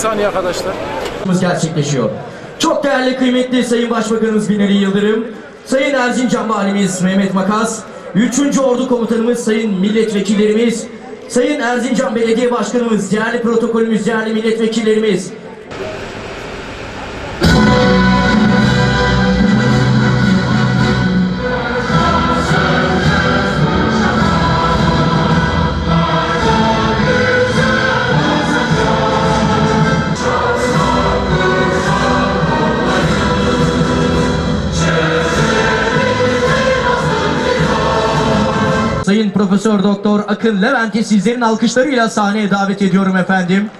saniye, arkadaşlar. gerçekleşiyor. Çok değerli kıymetli Sayın Başbakanımız Binali Yıldırım, Sayın Erzincan Valimiz Mehmet Makas, 3. Ordu Komutanımız Sayın Milletvekillerimiz, Sayın Erzincan Belediye Başkanımız, değerli protokolümüz, değerli milletvekillerimiz, Profesör Doktor Akın Levent'i sizlerin alkışlarıyla sahneye davet ediyorum efendim.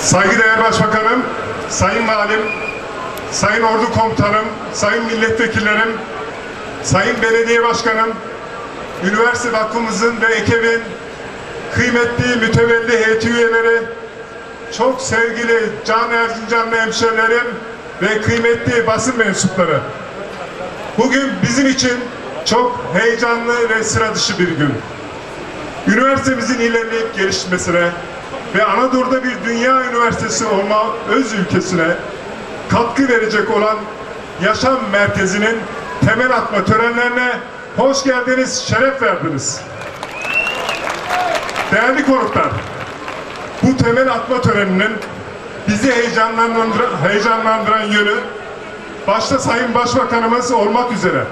Saygıdeğer Başbakanım, Sayın Valim, Sayın Ordu Komutanım, Sayın Milletvekillerim, Sayın Belediye Başkanım, Üniversite Vakfımızın ve ekibin kıymetli mütevelli heyeti üyeleri, çok sevgili Can Erzincanlı hemşerilerim ve kıymetli basın mensupları. Bugün bizim için çok heyecanlı ve sıra dışı bir gün. Üniversitemizin ilerleyip gelişmesine ve Anadolu'da bir dünya üniversitesi olma öz ülkesine katkı verecek olan yaşam merkezinin temel atma törenlerine hoş geldiniz, şeref verdiniz. Değerli konuklar, bu temel atma töreninin bizi heyecanlandıran, heyecanlandıran yönü başta Sayın Başbakanımız olmak üzere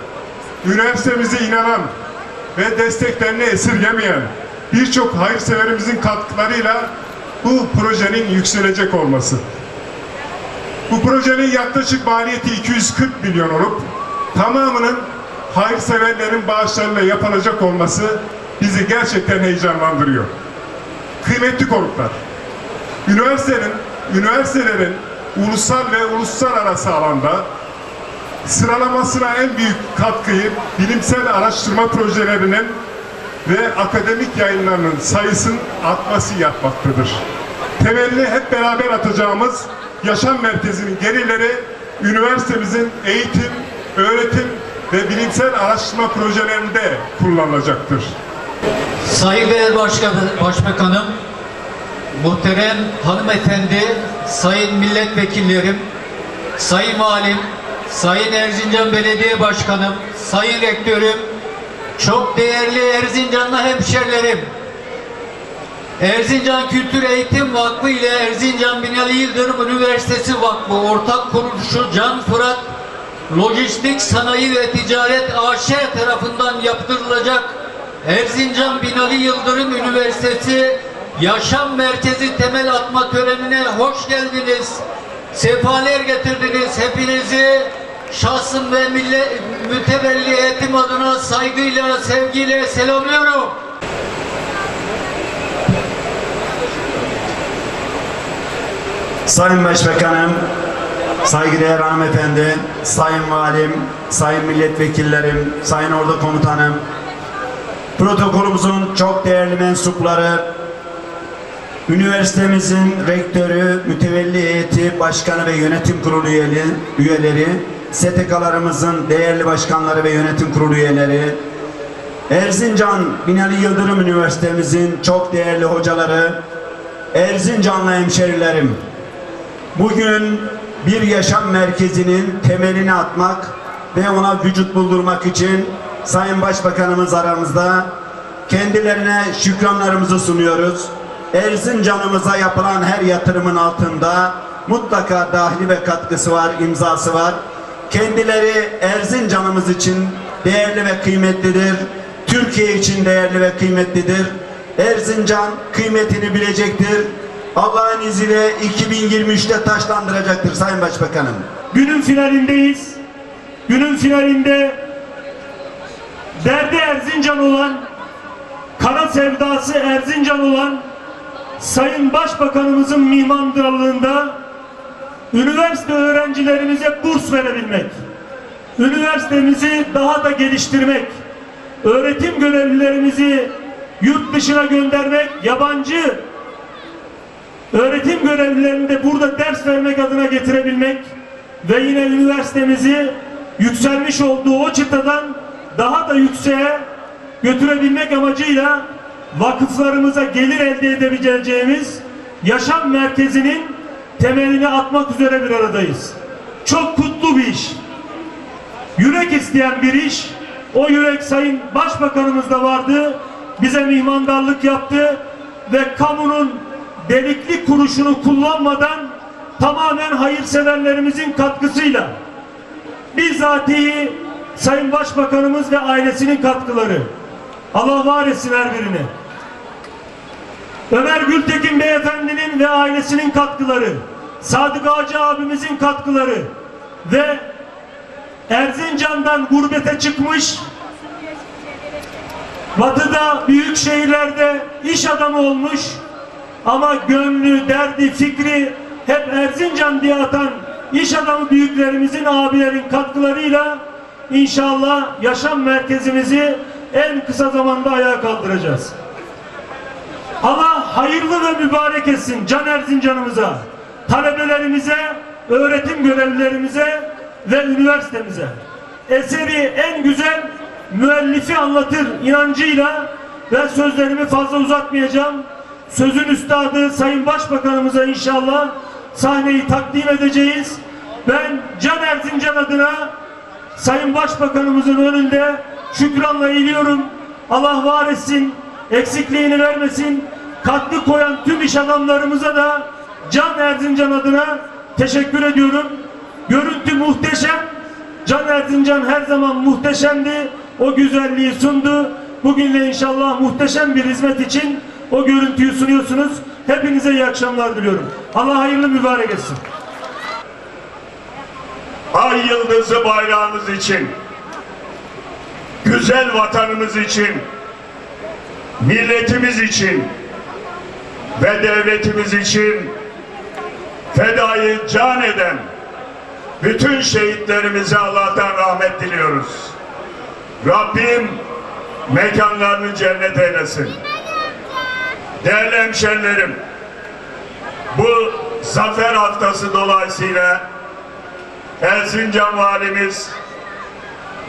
üniversitemize inanan ve desteklerini esirgemeyen birçok hayırseverimizin katkılarıyla bu projenin yükselecek olması. Bu projenin yaklaşık maliyeti 240 milyon olup tamamının hayırseverlerin bağışlarıyla yapılacak olması bizi gerçekten heyecanlandırıyor. Kıymetli konuklar, üniversitenin, üniversitelerin ulusal ve uluslararası alanda sıralamasına en büyük katkıyı bilimsel araştırma projelerinin ve akademik yayınlarının sayısının artması yapmaktadır. Temelini hep beraber atacağımız yaşam merkezinin gerileri üniversitemizin eğitim, öğretim ve bilimsel araştırma projelerinde kullanılacaktır. Saygıdeğer Başkan, Başbakanım, muhterem hanımefendi, sayın milletvekillerim, sayın valim, sayın Erzincan Belediye Başkanım, sayın rektörüm, çok değerli Erzincanlı hemşerilerim, Erzincan Kültür Eğitim Vakfı ile Erzincan Binali Yıldırım Üniversitesi Vakfı ortak kuruluşu Can Fırat Lojistik Sanayi ve Ticaret AŞ tarafından yaptırılacak Erzincan Binali Yıldırım Üniversitesi Yaşam Merkezi temel atma törenine hoş geldiniz. Sefaler getirdiniz hepinizi. Şahsım ve millet mütevelli eğitim adına saygıyla, sevgiyle selamlıyorum. Sayın Başbakanım, saygıdeğer hanımefendi, sayın valim, sayın milletvekillerim, sayın ordu komutanım, protokolümüzün çok değerli mensupları, üniversitemizin rektörü, mütevelli heyeti, başkanı ve yönetim kurulu üyeli, üyeleri, STK'larımızın değerli başkanları ve yönetim kurulu üyeleri, Erzincan Binali Yıldırım Üniversitemizin çok değerli hocaları, Erzincanlı hemşerilerim, Bugün bir yaşam merkezinin temelini atmak ve ona vücut buldurmak için Sayın Başbakanımız aramızda kendilerine şükranlarımızı sunuyoruz. Erzincan'ımıza yapılan her yatırımın altında mutlaka dahli ve katkısı var, imzası var. Kendileri Erzincan'ımız için değerli ve kıymetlidir. Türkiye için değerli ve kıymetlidir. Erzincan kıymetini bilecektir. Allah'ın izniyle 2023'te taşlandıracaktır Sayın Başbakanım. Günün finalindeyiz. Günün finalinde derdi Erzincan olan, kara sevdası Erzincan olan Sayın Başbakanımızın mihmandırlığında üniversite öğrencilerimize burs verebilmek, üniversitemizi daha da geliştirmek, öğretim görevlilerimizi yurt dışına göndermek, yabancı. Öğretim görevlilerini de burada ders vermek adına getirebilmek ve yine üniversitemizi yükselmiş olduğu o çıtadan daha da yükseğe götürebilmek amacıyla vakıflarımıza gelir elde edebileceğimiz yaşam merkezinin temelini atmak üzere bir aradayız. Çok kutlu bir iş. Yürek isteyen bir iş. O yürek Sayın Başbakanımız da vardı. Bize mihmandarlık yaptı ve kamunun delikli kuruşunu kullanmadan tamamen hayırseverlerimizin katkısıyla bizzatihi Sayın Başbakanımız ve ailesinin katkıları. Allah var etsin her birini. Ömer Gültekin beyefendinin ve ailesinin katkıları, Sadık Ağacı abimizin katkıları ve Erzincan'dan gurbete çıkmış, batıda büyük şehirlerde iş adamı olmuş ama gönlü, derdi, fikri hep Erzincan diye atan iş adamı büyüklerimizin, abilerin katkılarıyla inşallah yaşam merkezimizi en kısa zamanda ayağa kaldıracağız. Allah hayırlı ve mübarek etsin Can Erzincan'ımıza, talebelerimize, öğretim görevlilerimize ve üniversitemize. Eseri en güzel müellifi anlatır inancıyla ve sözlerimi fazla uzatmayacağım. Sözün üstadı Sayın Başbakanımıza inşallah sahneyi takdim edeceğiz. Ben Can Erzincan adına Sayın Başbakanımızın önünde şükranla eğiliyorum. Allah var etsin, eksikliğini vermesin. Katkı koyan tüm iş adamlarımıza da Can Erzincan adına teşekkür ediyorum. Görüntü muhteşem. Can Erzincan her zaman muhteşemdi. O güzelliği sundu. Bugün de inşallah muhteşem bir hizmet için o görüntüyü sunuyorsunuz. Hepinize iyi akşamlar diliyorum. Allah hayırlı mübarek etsin. ay yıldızı bayrağımız için, güzel vatanımız için, milletimiz için ve devletimiz için fedayı can eden bütün şehitlerimize Allah'tan rahmet diliyoruz. Rabbim mekanlarını cennet eylesin. Değerli hemşerilerim, bu zafer haftası dolayısıyla Erzincan Valimiz,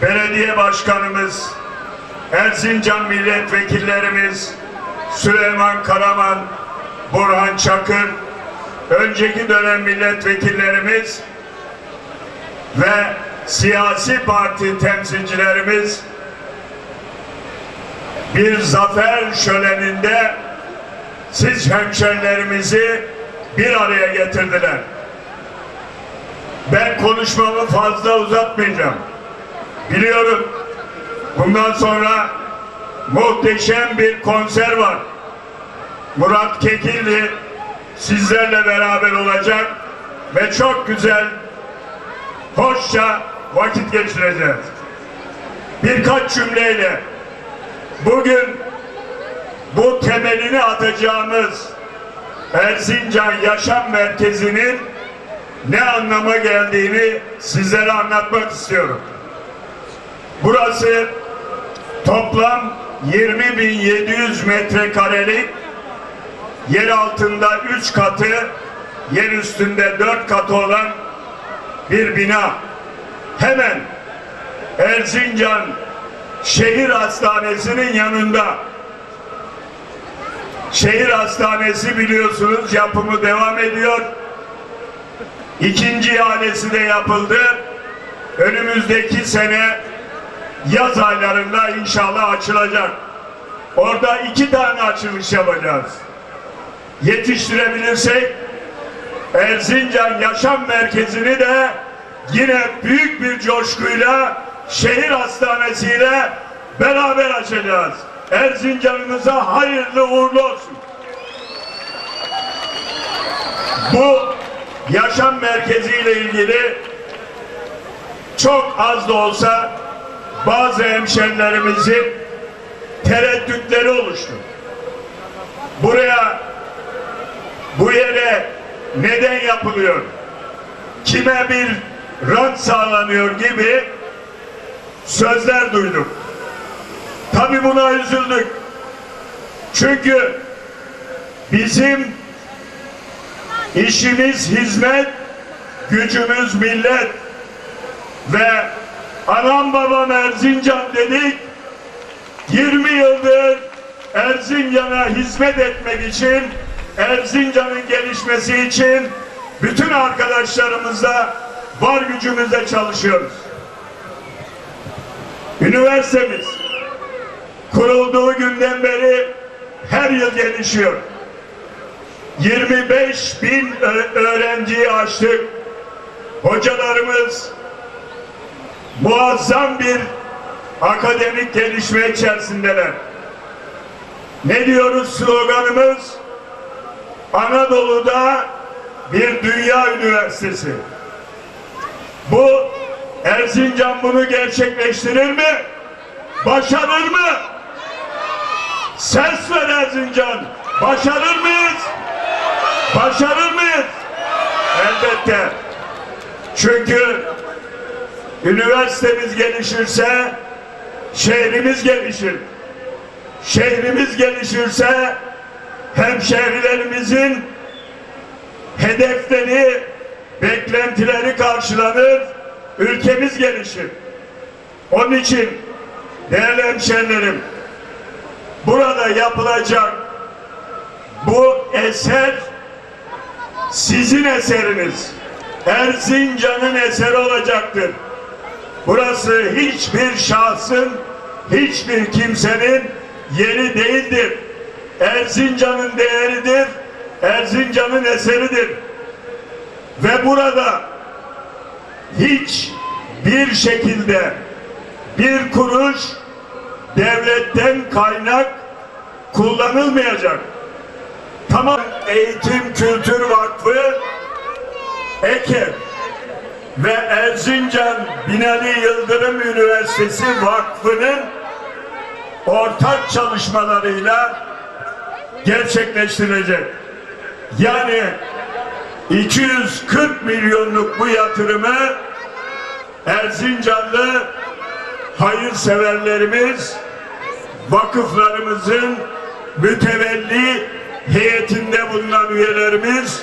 Belediye Başkanımız, Erzincan Milletvekillerimiz, Süleyman Karaman, Burhan Çakır, önceki dönem milletvekillerimiz ve siyasi parti temsilcilerimiz bir zafer şöleninde siz hemşerilerimizi bir araya getirdiler. Ben konuşmamı fazla uzatmayacağım. Biliyorum bundan sonra muhteşem bir konser var. Murat Kekilli sizlerle beraber olacak ve çok güzel, hoşça vakit geçireceğiz. Birkaç cümleyle bugün bu temelini atacağımız Erzincan Yaşam Merkezi'nin ne anlama geldiğini sizlere anlatmak istiyorum. Burası toplam 20.700 metrekarelik yer altında 3 katı, yer üstünde 4 katı olan bir bina. Hemen Erzincan Şehir Hastanesi'nin yanında. Şehir Hastanesi biliyorsunuz yapımı devam ediyor. İkinci ihalesi de yapıldı. Önümüzdeki sene yaz aylarında inşallah açılacak. Orada iki tane açılış yapacağız. Yetiştirebilirsek Erzincan Yaşam Merkezi'ni de yine büyük bir coşkuyla şehir hastanesiyle beraber açacağız. Erzincan'ımıza hayırlı uğurlu olsun. Bu yaşam merkezi ile ilgili çok az da olsa bazı hemşerilerimizin tereddütleri oluştu. Buraya bu yere neden yapılıyor? Kime bir rant sağlanıyor gibi sözler duyduk. Tabi buna üzüldük. Çünkü bizim işimiz hizmet, gücümüz millet ve anam babam Erzincan dedik 20 yıldır Erzincan'a hizmet etmek için Erzincan'ın gelişmesi için bütün arkadaşlarımızla var gücümüzle çalışıyoruz. Üniversitemiz kurulduğu günden beri her yıl gelişiyor. 25 bin öğrenciyi aştık. Hocalarımız muazzam bir akademik gelişme içerisindeler. Ne diyoruz sloganımız? Anadolu'da bir dünya üniversitesi. Bu Erzincan bunu gerçekleştirir mi? Başarır mı? Ses ver Erzincan. Başarır mıyız? Başarır mıyız? Elbette. Çünkü üniversitemiz gelişirse şehrimiz gelişir. Şehrimiz gelişirse hemşehrilerimizin hedefleri, beklentileri karşılanır, ülkemiz gelişir. Onun için değerli hemşehrilerim, burada yapılacak bu eser sizin eseriniz. Erzincan'ın eseri olacaktır. Burası hiçbir şahsın, hiçbir kimsenin yeri değildir. Erzincan'ın değeridir, Erzincan'ın eseridir. Ve burada hiç bir şekilde bir kuruş devletten kaynak kullanılmayacak. Tamam Eğitim Kültür Vakfı Eker ve Erzincan Binali Yıldırım Üniversitesi Vakfı'nın ortak çalışmalarıyla gerçekleştirilecek. Yani 240 milyonluk bu yatırımı Erzincanlı hayırseverlerimiz vakıflarımızın mütevelli heyetinde bulunan üyelerimiz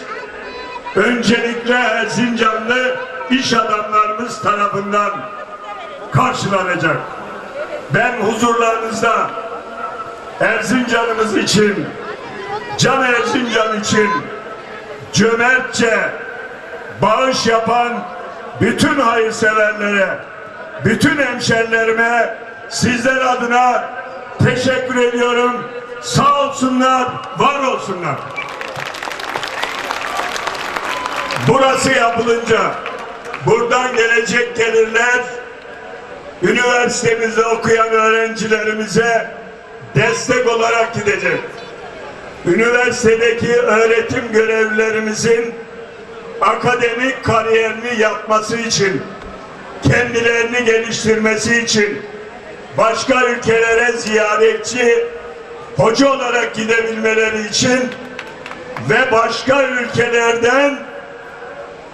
öncelikle Erzincanlı iş adamlarımız tarafından karşılanacak. Ben huzurlarınızda Erzincanımız için, Can Erzincan için cömertçe bağış yapan bütün hayırseverlere, bütün hemşerilerime sizler adına teşekkür ediyorum. Sağ olsunlar, var olsunlar. Burası yapılınca buradan gelecek gelirler üniversitemizde okuyan öğrencilerimize destek olarak gidecek. Üniversitedeki öğretim görevlilerimizin akademik kariyerini yapması için, kendilerini geliştirmesi için, başka ülkelere ziyaretçi, hoca olarak gidebilmeleri için ve başka ülkelerden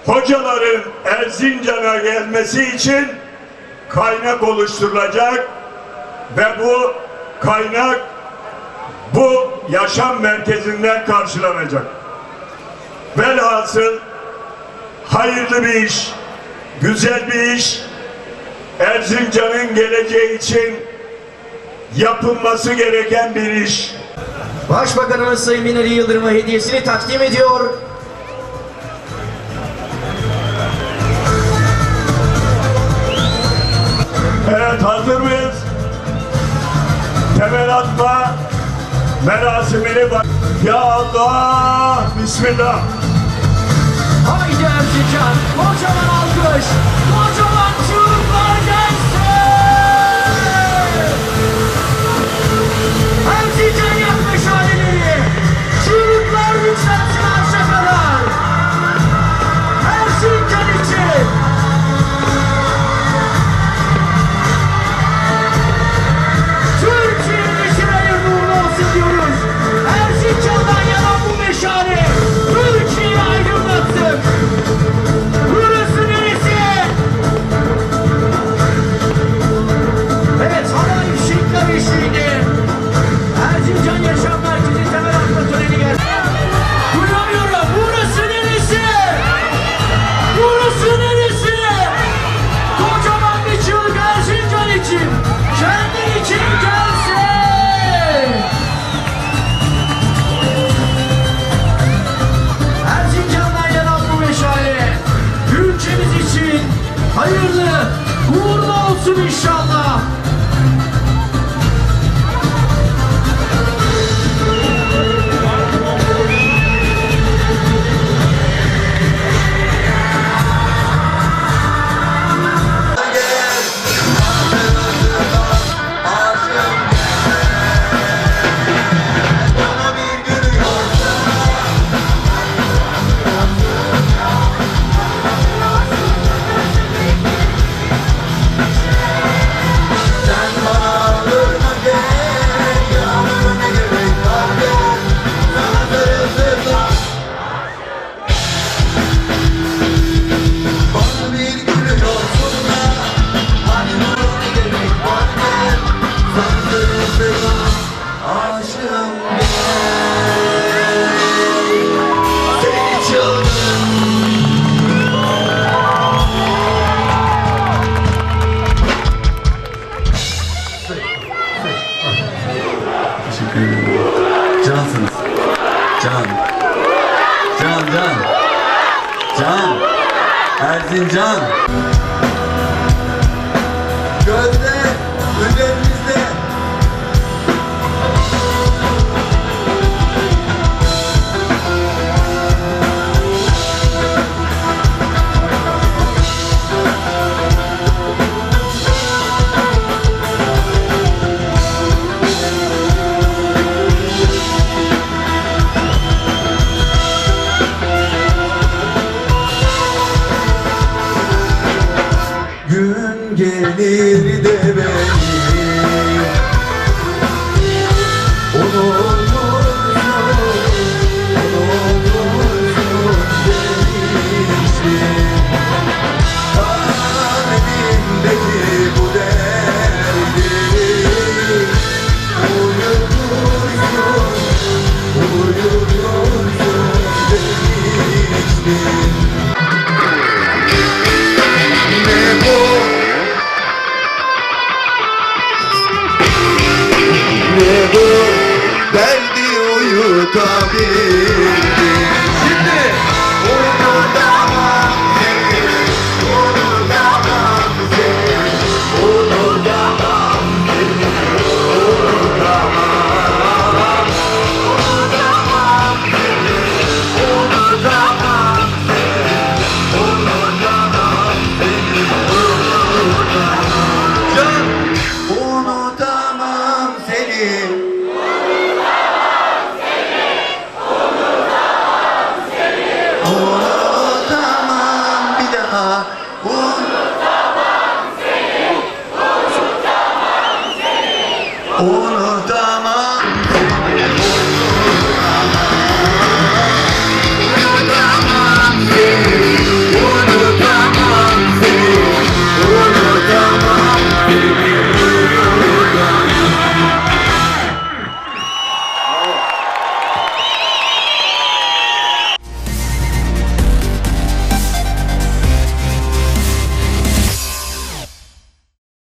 hocaların Erzincan'a gelmesi için kaynak oluşturulacak ve bu kaynak bu yaşam merkezinden karşılanacak. Velhasıl hayırlı bir iş, güzel bir iş, Erzincan'ın geleceği için yapılması gereken bir iş. Başbakanımız Sayın Binali Yıldırım'a hediyesini takdim ediyor. Evet hazır mıyız? Temel atma merasimini bak. Ya Allah! Bismillah! Haydi Erzincan, kocaman alkış, Can. Can can. Can. Erzincan. Gözde. Gelir de beni derdi uyutabildim Oh.